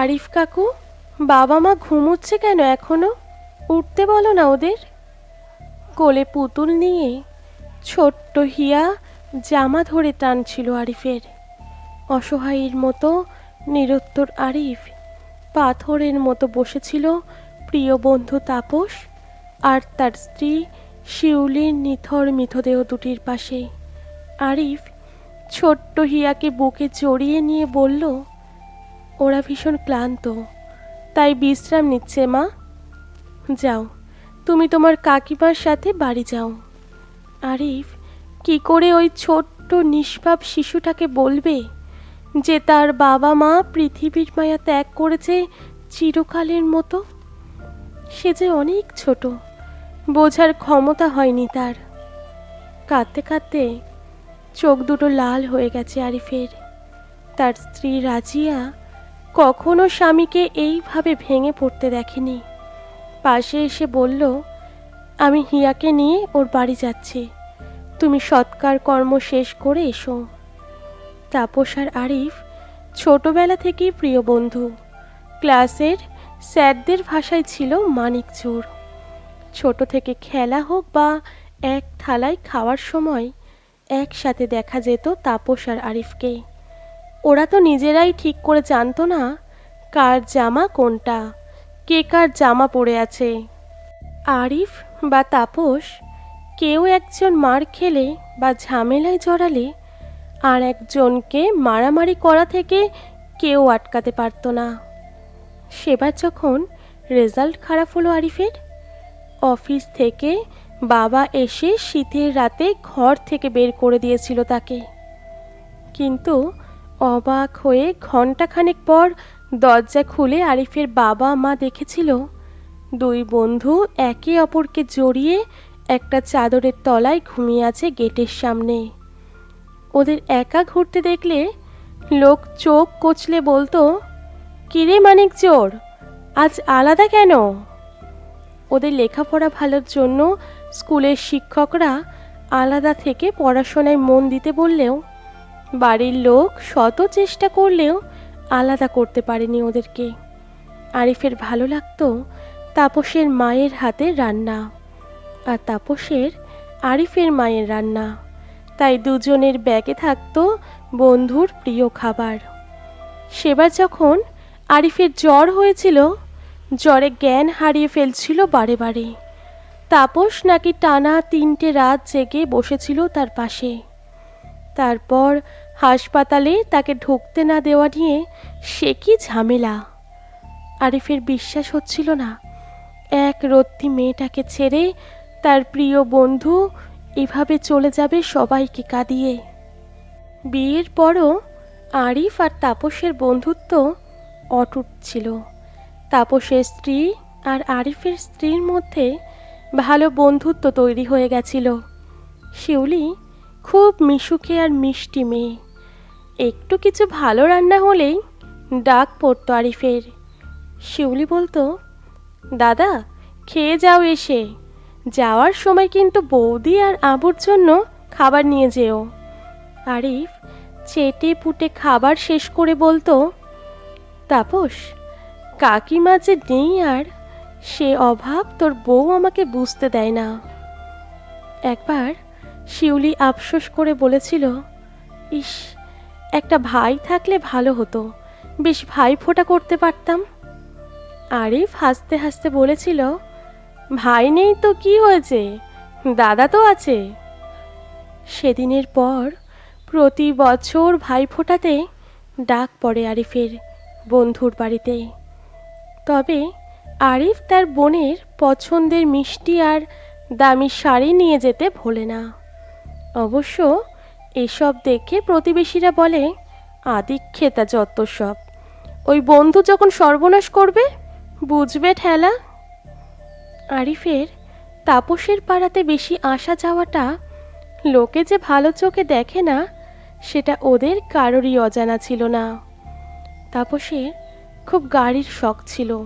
আরিফ কাকু, বাবা মা ঘুমোচ্ছে কেন এখনও? উঠতে বলো না ওদের। কোলে পুতুল নিয়ে ছোট্ট হিয়া জামা ধরে টানছিল আরিফের। অসহায়ের মতো নিরুত্তর আরিফ পাথরের মতো বসেছিল প্রিয় বন্ধু তাপস আর তার স্ত্রী শিউলির নিথর মিথদেহ দুটির পাশে। আরিফ ছোট্ট হিয়াকে বুকে জড়িয়ে নিয়ে বলল ওরা ভীষণ ক্লান্ত। তাই বিশ্রাম নিচ্ছে, মা। যাও, তুমি তোমার কাকিমার সাথে বাড়ি যাও। আরিফ কি করে ওই ছোট্ট নিষ্পাপ শিশুটাকে বলবে যে তার বাবা মা পৃথিবীর মায়া ত্যাগ করেছে চিরকালের মতো? সে যে অনেক ছোট, বোঝার ক্ষমতা হয়নি তার। কাঁদতে কাঁদতে চোখ দুটো লাল হয়ে গেছে আরিফের। তার স্ত্রী রাজিয়া কখনো স্বামীকে এইভাবে ভেঙে পড়তে দেখেনি। পাশে এসে বলল, আমি হিয়াকে নিয়ে ওর বাড়ি যাচ্ছি। তুমি সৎকার কর্ম শেষ করে এসো। তাপস আর আরিফ ছোটবেলা থেকেই প্রিয় বন্ধু। ক্লাসের স্যারদের ভাষায় ছিল মানিক চোর। ছোট থেকে খেলা হোক বা এক থালায় খাওয়ার সময় একসাথে দেখা যেত তাপস আর আরিফকে। ওরা তো নিজেরাই ঠিক করে জানতো না কার জামা কোনটা, কে কার জামা পরে আছে। আরিফ বা তাপস কেউ একজন মার খেলে বা ঝামেলায় জড়ালে আর একজনকে মারামারি করা থেকে কেউ আটকাতে পারতো না। সেবার যখন রেজাল্ট খারাপ হলো আরিফের, অফিস থেকে বাবা এসে শীতের রাতে ঘর থেকে বের করে দিয়েছিল তাকে। কিন্তু অবাক হয়ে ঘন্টাখানেক পর দরজা খুলে আরিফের বাবা মা দেখেছিল। দুই বন্ধু একে অপরকে জড়িয়ে একটা চাদরের তলায় ঘুমিয়ে আছে গেটের সামনে। ওদের একা ঘুরতে দেখলে লোক চোখ কচলে বলতো, কিরে মানিক চোর, আজ আলাদা কেন? ওদের লেখাপড়া ভালোর জন্য স্কুলের শিক্ষকরা আলাদা থেকে পড়াশোনায় মন দিতে বললেও বাড়ির লোক শত চেষ্টা করলেও আলাদা করতে পারেনি ওদেরকে। আরিফের ভালো লাগতো তাপসের মায়ের হাতে রান্না আর তাপসের আরিফের মায়ের রান্না। তাই দুজনের ব্যাগে থাকতো বন্ধুর প্রিয় খাবার। সেবার যখন আরিফের জ্বর হয়েছিল, জ্বরে জ্ঞান হারিয়ে ফেলছিল বারে বারে। তাপস নাকি টানা তিনটে রাত জেগে বসেছিল তার পাশে। তারপর হাসপাতালে তাকে ঢুকতে না দেওয়া নিয়ে সে কি ঝামেলা? আরিফের বিশ্বাস হচ্ছিল না। এক রত্তি মেয়েটাকে ছেড়ে তার প্রিয় বন্ধু এভাবে চলে যাবে সবাইকে কাঁদিয়ে। বিয়ের পরও আরিফ আর তাপসের বন্ধুত্ব অটুট ছিল। তাপসের স্ত্রী আর আরিফের স্ত্রীর মধ্যে ভালো বন্ধুত্ব তৈরি হয়ে গেছিল। শিউলি খুব মিশুকে আর মিষ্টি মেয়ে। একটু কিছু ভালো রান্না হলেই ডাক পড়তো আরিফের। শিউলি বলতো, দাদা, খেয়ে যাও এসে। যাওয়ার সময় কিন্তু বৌদি আর আবুর জন্য খাবার নিয়ে যেও। আরিফ চেটে পুটে খাবার শেষ করে বলতো, তাপস, কাকিমা যে নেই আর সে অভাব তোর বউ আমাকে বুঝতে দেয় না। একবার শিউলি আফসোস করে বলেছিল, ইস, একটা ভাই থাকলে ভালো হতো। বেশ ভাই ফোঁটা করতে পারতাম। আরিফ হাসতে হাসতে বলেছিল, ভাই নেই তো কি হয়েছে? দাদা তো আছে। সেদিনের পর প্রতি বছর ভাই ফোটাতে ডাক পড়ে আরিফের বন্ধুর বাড়িতে। তবে আরিফ তার বোনের পছন্দের মিষ্টি আর দামি শাড়ি নিয়ে যেতে ভোলে না। অবশ্য এসব দেখে প্রতিবেশীরা বলে, আদিক্ষেতা যত সব। ওই বন্ধু যখন সর্বনাশ করবে, বুঝবে ঠেলা? আরিফের তাপসের পাড়াতে বেশি আসা যাওয়াটা লোকে যে ভালো চোখে দেখে না, সেটা ওদের কারোরই অজানা ছিল না। তাপসের খুব গাড়ির শখ ছিল।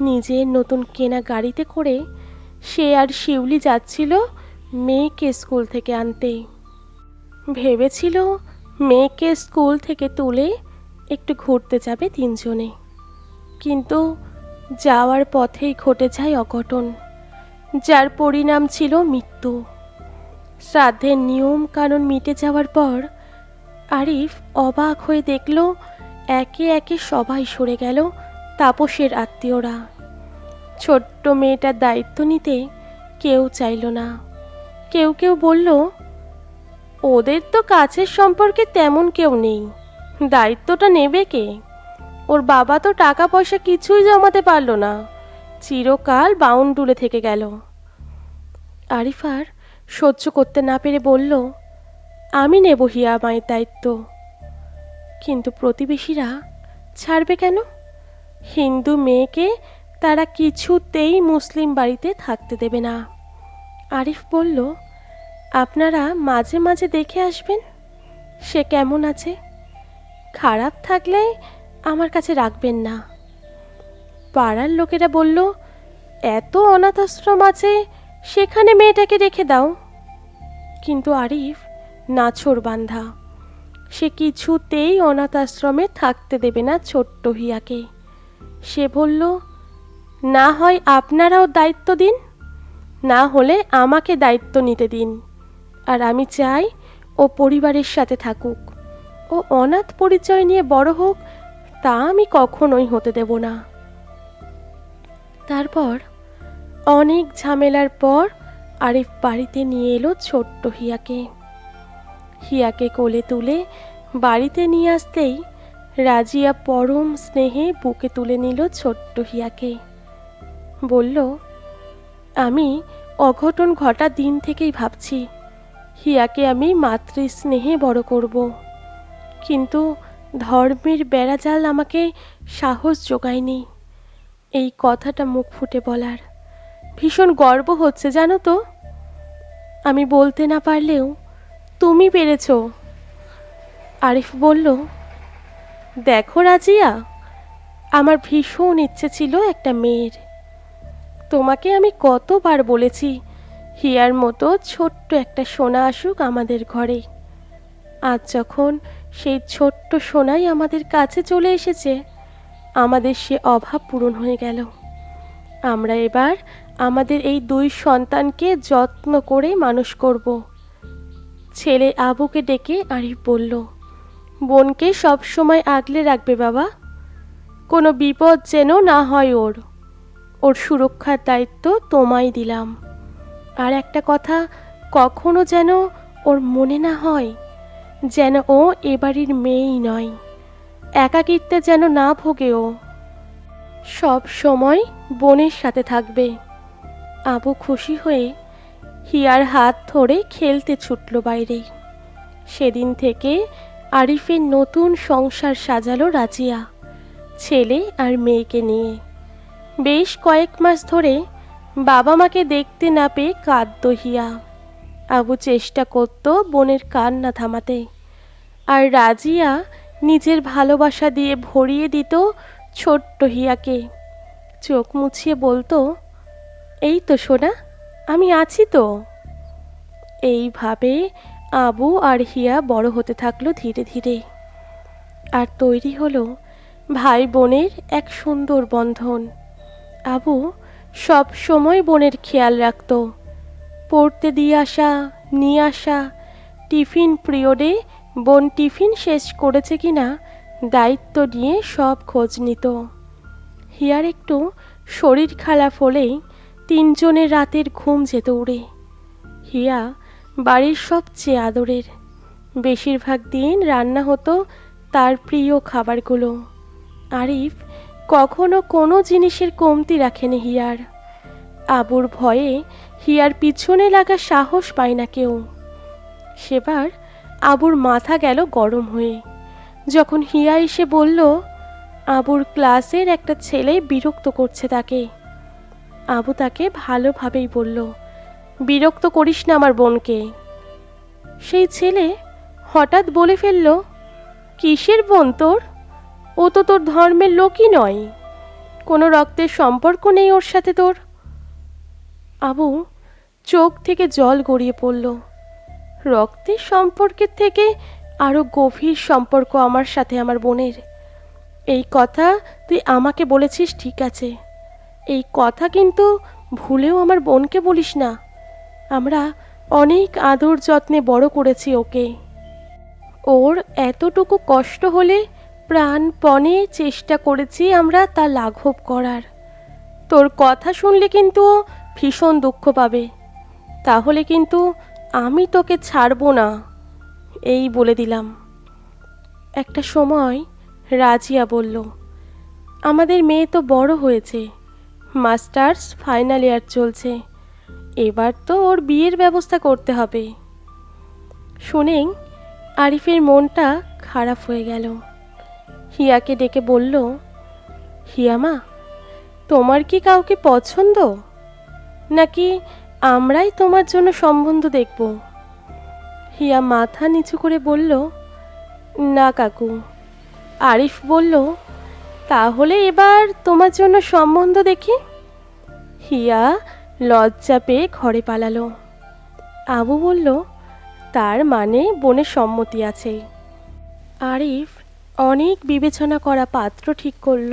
নিজের নতুন কেনা গাড়িতে করে সে আর শিউলি যাচ্ছিল মেয়েকে স্কুল থেকে আনতে ভেবেছিল মেয়েকে স্কুল থেকে তুলে একটু ঘুরতে যাবে তিনজনে। কিন্তু যাওয়ার পথেই ঘটে যায় অঘটন, যার পরিণাম ছিল মৃত্যু। শ্রাদ্ধের নিয়ম কানুন মিটে যাওয়ার পর আরিফ অবাক হয়ে দেখল, একে একে সবাই সরে গেল তাপসের আত্মীয়রা। ছোট্ট মেয়েটার দায়িত্ব নিতে কেউ চাইল না। কেউ কেউ বলল, ওদের তো কাছের সম্পর্কে তেমন কেউ নেই। দায়িত্বটা নেবে কে? ওর বাবা তো টাকা পয়সা কিছুই জমাতে পারল না। চিরকাল বাউন্ডুলে থেকে গেল। আরিফার সহ্য করতে না পেরে বলল, আমি নেব হিয়া মায়ের দায়িত্ব। কিন্তু প্রতিবেশীরা ছাড়বে কেন? হিন্দু মেয়েকে তারা কিছুতেই মুসলিম বাড়িতে থাকতে দেবে না। আরিফ বলল, আপনারা মাঝে মাঝে দেখে আসবেন? সে কেমন আছে? খারাপ থাকলে আমার কাছে রাখবেন না। পাড়ার লোকেরা বলল, এত অনাথ আশ্রম আছে, সেখানে মেয়েটাকে রেখে দাও। কিন্তু আরিফ নাছর বান্ধা। সে কিছুতেই অনাথ আশ্রমে থাকতে দেবে না ছোট্ট হিয়াকে। সে বলল, না হয় আপনারাও দায়িত্ব দিন না হলে আমাকে দায়িত্ব নিতে দিন। আর আমি চাই ও পরিবারের সাথে থাকুক। ও অনাথ পরিচয় নিয়ে বড় হোক, তা আমি কখনোই হতে দেব না। তারপর অনেক ঝামেলার পর আরিফ বাড়িতে নিয়ে এলো ছোট্ট হিয়াকে। হিয়াকে কোলে তুলে বাড়িতে নিয়ে আসতেই রাজিয়া পরম স্নেহে বুকে তুলে নিল ছোট্ট হিয়াকে। বলল আমি অঘটন ঘটা দিন থেকেই ভাবছি, হিয়াকে আমি মাতৃস্নেহে বড় করব। কিন্তু ধর্মের বেড়াজাল আমাকে সাহস যোগায়নি। এই কথাটা মুখ ফুটে বলার। ভীষণ গর্ব হচ্ছে, জানো তো? আমি বলতে না পারলেও তুমি পেরেছ। আরিফ বলল, দেখো রাজিয়া, আমার ভীষণ ইচ্ছে ছিল একটা মেয়ের। তোমাকে আমি কতবার বলেছি, হিয়ার মতো ছোট্ট একটা সোনা আসুক আমাদের ঘরে। আজ যখন সেই ছোট্ট সোনাই আমাদের কাছে চলে এসেছে, আমাদের সে অভাব পূরণ হয়ে গেল। আমরা এবার আমাদের এই দুই সন্তানকে যত্ন করে মানুষ করব। ছেলে আবুকে ডেকে আরিফ বলল, বোনকে সব সময় আগলে রাখবে বাবা। কোনো বিপদ যেন না হয় ওর। ওর সুরক্ষার দায়িত্ব তোমায় দিলাম। আর একটা কথা, কখনো যেন ওর মনে না হয় যেন ও এ বাড়ির মেয়েই নয়। একাকিত্বে যেন না ভোগে ও। সব সময় বোনের সাথে থাকবে। আবু খুশি হয়ে হিয়ার হাত ধরে খেলতে ছুটল বাইরে। সেদিন থেকে আরিফের নতুন সংসার সাজালো রাজিয়া, ছেলে আর মেয়েকে নিয়ে। বেশ কয়েক মাস ধরে বাবা মাকে দেখতে না পেয়ে কাঁদত হিয়া। আবু চেষ্টা করত বোনের কান্না থামাতে। আর রাজিয়া নিজের ভালোবাসা দিয়ে ভরিয়ে দিত ছোট্ট হিয়াকে। চোখ মুছিয়ে বলতো, এই তো সোনা, আমি আছি তো। এইভাবে আবু আর হিয়া বড় হতে থাকল ধীরে ধীরে। আর তৈরি হলো ভাই বোনের এক সুন্দর বন্ধন। আবু সব সময় বোনের খেয়াল রাখত। পড়তে দিয়ে আসা, নিয়ে আসা, টিফিন পিরিয়ডে বোন টিফিন শেষ করেছে কিনা দায়িত্ব নিয়ে সব খোঁজ নিত। হিয়ার একটু শরীর খারাপ হলেই তিনজনের রাতের ঘুম যেত উড়ে। হিয়া বাড়ির সবচেয়ে আদরের। বেশিরভাগ দিন রান্না হতো তার প্রিয় খাবারগুলো। আরিফ কখনো কোনো জিনিসের কমতি রাখেনি হিয়ার। আবুর ভয়ে হিয়ার পিছনে লাগা সাহস পায় না কেউ। সেবার আবুর মাথা গেল গরম হয়ে। যখন হিয়া এসে বলল, আবুর ক্লাসের একটা ছেলে বিরক্ত করছে তাকে। আবু তাকে ভালোভাবেই বলল, বিরক্ত করিস না আমার বোনকে। সেই ছেলে হঠাৎ বলে ফেলল, কিসের বোন তোর? ও তো তোর ধর্মের লোকই নয়। কোনো রক্তের সম্পর্ক নেই ওর সাথে তোর। আবু চোখ থেকে জল গড়িয়ে পড়ল। রক্তের সম্পর্কের থেকে আরও গভীর সম্পর্ক আমার সাথে, আমার বোনের। এই কথা তুই আমাকে বলেছিস, ঠিক আছে। এই কথা কিন্তু ভুলেও আমার বোনকে বলিস না। আমরা অনেক আদর যত্নে বড় করেছি ওকে। ওর এতটুকু কষ্ট হলে প্রাণপণে চেষ্টা করেছি আমরা তা লাঘব করার। তোর কথা শুনলে কিন্তু ভীষণ দুঃখ পাবে। তাহলে কিন্তু আমি তোকে ছাড়বো না, এই বলে দিলাম। একটা সময় রাজিয়া বলল, আমাদের মেয়ে তো বড় হয়েছে, মাস্টার্স ফাইনাল ইয়ার চলছে, এবার তো ওর বিয়ের ব্যবস্থা করতে হবে। শুনেই আরিফের মনটা খারাপ হয়ে গেল। হিয়াকে ডেকে বলল হিয়ামা তোমার কি কাউকে পছন্দ? নাকি আমরাই তোমার জন্য সম্বন্ধ দেখব? হিয়া মাথা নিচু করে বলল, না কাকু। আরিফ বলল, তাহলে এবার তোমার জন্য সম্বন্ধ দেখি? হিয়া লজ্জা পেয়ে ঘরে পালালো। আবু বলল, তার মানে বোনের সম্মতি আছে। আরিফ অনেক বিবেচনা করা পাত্র ঠিক করল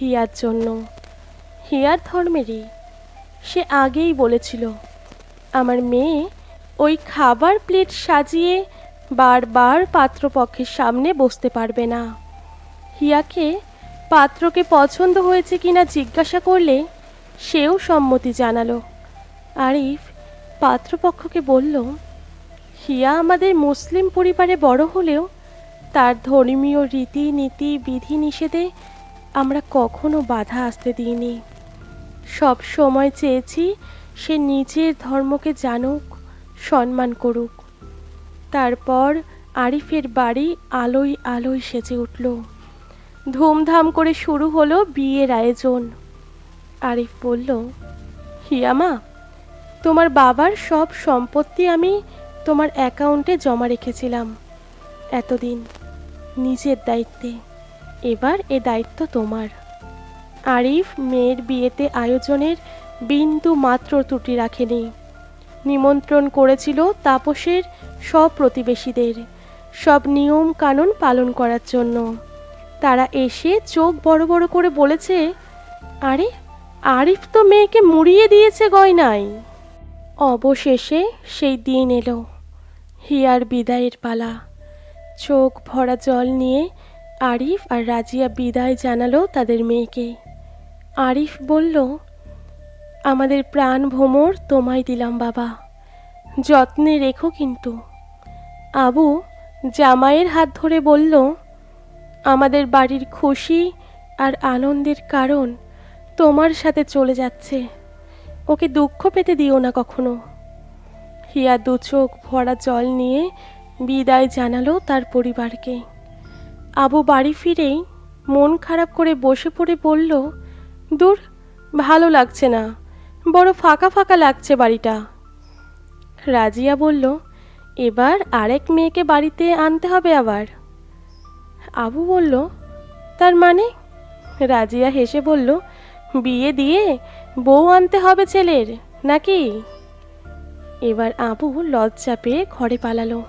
হিয়ার জন্য। হিয়ার ধর্মেরই। সে আগেই বলেছিল, আমার মেয়ে ওই খাবার প্লেট সাজিয়ে বারবার পাত্রপক্ষের সামনে বসতে পারবে না। হিয়াকে পাত্রকে পছন্দ হয়েছে কিনা জিজ্ঞাসা করলে সেও সম্মতি জানালো। আরিফ পাত্রপক্ষকে বলল, হিয়া আমাদের মুসলিম পরিবারে বড় হলেও তার ধর্মীয় রীতি, নীতি, বিধি নিষেধে আমরা কখনো বাধা আসতে দিইনি। সব সময় চেয়েছি সে নিজের ধর্মকে জানুক, সম্মান করুক। তারপর আরিফের বাড়ি আলোয় আলোয় সেজে উঠল। ধুমধাম করে শুরু হলো বিয়ের আয়োজন। আরিফ বলল হিয়ামা তোমার বাবার সব সম্পত্তি আমি তোমার অ্যাকাউন্টে জমা রেখেছিলাম এতদিন। নিজের দায়িত্বে। এবার এ দায়িত্ব তোমার। আরিফ মেয়ের বিয়েতে আয়োজনের বিন্দু মাত্র ত্রুটি রাখেনি। নিমন্ত্রণ করেছিল তাপসের সব প্রতিবেশীদের সব নিয়ম কানুন পালন করার জন্য। তারা এসে চোখ বড় বড় করে বলেছে, আরে, আরিফ তো মেয়েকে মুড়িয়ে দিয়েছে গয়নায়। অবশেষে সেই দিন এলো। হিয়ার বিদায়ের পালা। চোখ ভরা জল নিয়ে আরিফ আর রাজিয়া বিদায় জানালো তাদের মেয়েকে। আরিফ বলল, আমাদের প্রাণ ভ্রমর তোমায় দিলাম বাবা। যত্নে রেখো কিন্তু। আবু জামাইয়ের হাত ধরে বলল, আমাদের বাড়ির খুশি আর আনন্দের কারণ তোমার সাথে চলে যাচ্ছে। ওকে দুঃখ পেতে দিও না কখনো। হিয়া দু চোখ ভরা জল নিয়ে বিদায় জানালো তার পরিবারকে। আবু বাড়ি ফিরেই মন খারাপ করে বসে পড়ে বলল, দূর, ভালো লাগছে না। বড় ফাঁকা ফাঁকা লাগছে বাড়িটা। রাজিয়া বলল, এবার আরেক মেয়েকে বাড়িতে আনতে হবে আবার। আবু বলল, তার মানে? রাজিয়া হেসে বলল, বিয়ে দিয়ে বউ আনতে হবে ছেলের, নাকি? এবার আবু লজ্জা পেয়ে ঘরে পালালো।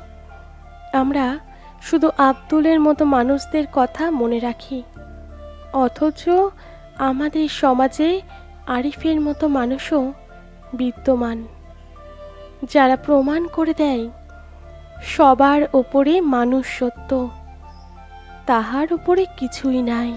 আমরা শুধু আব্দুলের মতো মানুষদের কথা মনে রাখি। অথচ আমাদের সমাজে আরিফের মতো মানুষও বিদ্যমান। যারা প্রমাণ করে দেয়, সবার ওপরে মানুষ সত্য, তাহার উপরে কিছুই নাই।